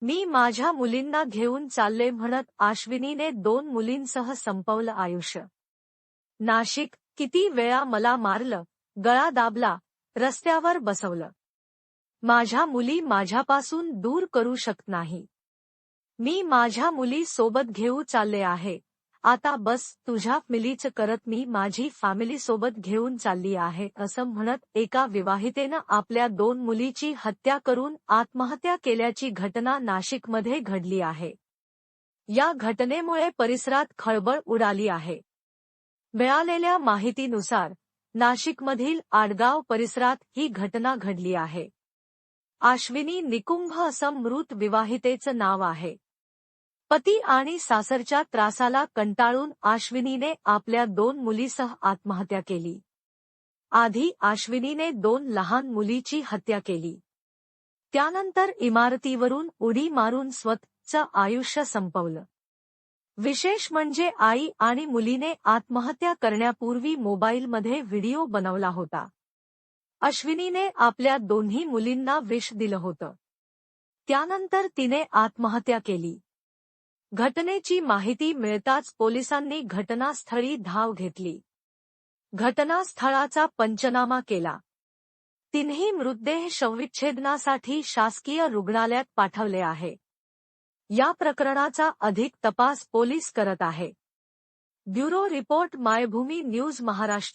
मी माझ्या मुलींना घेऊन चालले म्हणत आश्विनीने दोन मुलींसह संपवलं आयुष्य. नाशिक किती वेळा मला मारलं गळा दाबला रस्त्यावर बसवलं. माझ्या मुली माझ्यापासून दूर करू शकत नाही. मी माझ्या मुली सोबत घेऊ चालले आहे. आता बस तुझ्या मिलीच करत मी माझी फॅमिली सोबत घेऊन चालली आहे असं म्हणत एका विवाहितेनं आपल्या दोन मुलीची हत्या करून आत्महत्या केल्याची घटना नाशिकमध्ये घडली आहे. या घटनेमुळे परिसरात खळबळ उडाली आहे. मिळालेल्या माहितीनुसार नाशिकमधील आडगाव परिसरात ही घटना घडली आहे. आश्विनी निकुंभ असं मृत विवाहितेचं नाव आहे. पती आणि सासरच्या त्रासाला कंटाळून आश्विनीने आपल्या दोन मुलीसह आत्महत्या केली. आधी आश्विनीने दोन लहान मुलीची हत्या केली. त्यानंतर इमारतीवरून उडी मारून स्वतःचं आयुष्य संपवलं. विशेष म्हणजे आई आणि मुलीने आत्महत्या करण्यापूर्वी मोबाईलमध्ये व्हिडिओ बनवला होता. अश्विनीने आपल्या दोन्ही मुलींना विष दिलं होतं. त्यानंतर तिने आत्महत्या केली. घटनेची माहिती मिळताच पोलिसांनी घटनास्थळी धाव घेतली. घटनास्थळाचा पंचनामा केला. तिन्ही मृतदेह शवविच्छेदनासाठी शासकीय रुग्णालयात पाठवले आहे. या प्रकरणाचा अधिक तपास पोलीस करत आहे. Bureau report Maybhumi news Maharashtra.